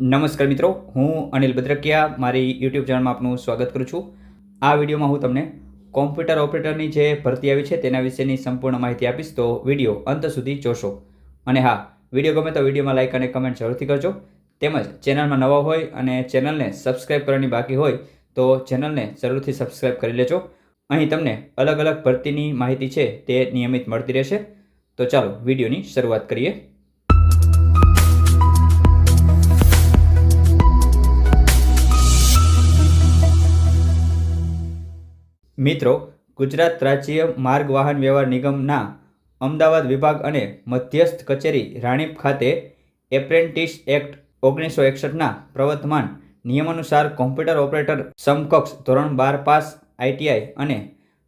નમસ્કાર મિત્રો, હું અનિલ ભદ્રકિયા મારી યુટ્યુબ ચેનલમાં આપનું સ્વાગત કરું છું. આ વિડીયોમાં હું તમને કોમ્પ્યુટર ઓપરેટરની જે ભરતી આવી છે તેના વિશેની સંપૂર્ણ માહિતી આપીશ, તો વીડિયો અંત સુધી જોશો. અને હા, વીડિયો ગમે તો વિડીયોમાં લાઇક અને કમેન્ટ જરૂરથી કરજો. તેમજ ચેનલમાં નવા હોય અને ચેનલને સબસ્ક્રાઇબ કરવાની બાકી હોય, તો ચેનલને જરૂરથી સબસ્ક્રાઇબ કરી લેજો. અહીં તમને અલગ અલગ ભરતીની માહિતી છે તે નિયમિત મળતી રહેશે. તો ચાલો વિડીયોની શરૂઆત કરીએ. મિત્રો, ગુજરાત રાજ્ય માર્ગ વાહન વ્યવહાર નિગમના અમદાવાદ વિભાગ અને મધ્યસ્થ કચેરી રાણીપ ખાતે એપ્રેન્ટિસ એક્ટ ઓગણીસો એકસઠના પ્રવર્તમાન નિયમાનુસાર કોમ્પ્યુટર ઓપરેટર સમકક્ષ ધોરણ બાર પાસ આઈટીઆઈ અને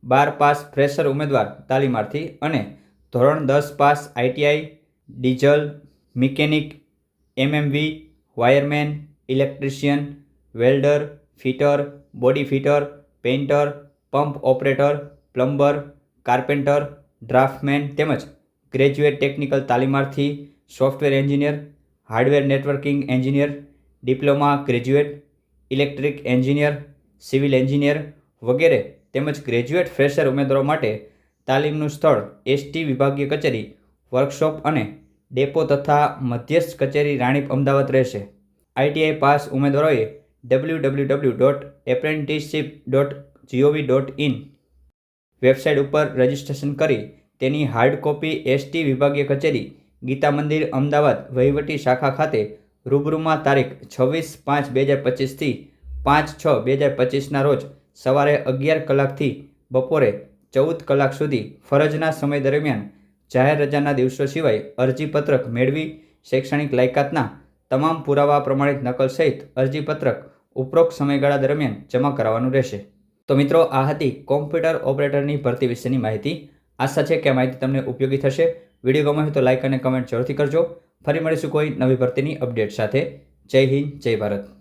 બાર પાસ ફ્રેશર ઉમેદવાર તાલીમાર્થી અને ધોરણ દસ pass ITI diesel, mechanic, MMV, wireman, electrician, welder, fitter, body fitter, painter pump operator, plumber, carpenter, draftsman તેમજ graduate technical તાલીમાર્થી, software engineer, hardware networking engineer, diploma graduate, electric engineer, civil engineer વગેરે તેમજ graduate fresher ઉમેદવારો માટે તાલીમનું સ્થળ ST વિભાગીય કચેરી, workshop અને depot તથા મધ્યસ્થ કચેરી રાણીપ અમદાવાદ રહેશે. આઈટીઆઈ પાસ ઉમેદવારોએ W W W dot apprenticeship dot GOV dot in website ઉપર રજીસ્ટ્રેશન કરી તેની હાર્ડ કોપી એસટી વિભાગીય કચેરી, ગીતા મંદિર, અમદાવાદ, વહીવટી શાખા ખાતે રૂબરૂમાં તારીખ છવ્વીસ પાંચ બે હજાર પચીસથી પાંચ છ બે હજાર પચીસના રોજ સવારે અગિયાર કલાકથી બપોરે ચૌદ કલાક સુધી ફરજના સમય દરમિયાન જાહેર રજાના દિવસો સિવાય અરજીપત્રક મેળવી શૈક્ષણિક લાયકાતના તમામ પુરાવા પ્રમાણિત નકલ સહિત અરજીપત્રક ઉપરોક્ત સમયગાળા દરમિયાન જમા કરાવવાનું રહેશે. તો મિત્રો, આ હતી કોમ્પ્યુટર ઓપરેટરની ભરતી વિશેની માહિતી. આશા છે કે માહિતી તમને ઉપયોગી થશે. વીડિયો ગમે તો લાઇક અને કમેન્ટ જરૂરથી કરજો. ફરી મળીશું કોઈ નવી ભરતીની અપડેટ સાથે. જય હિન્દ, જય ભારત.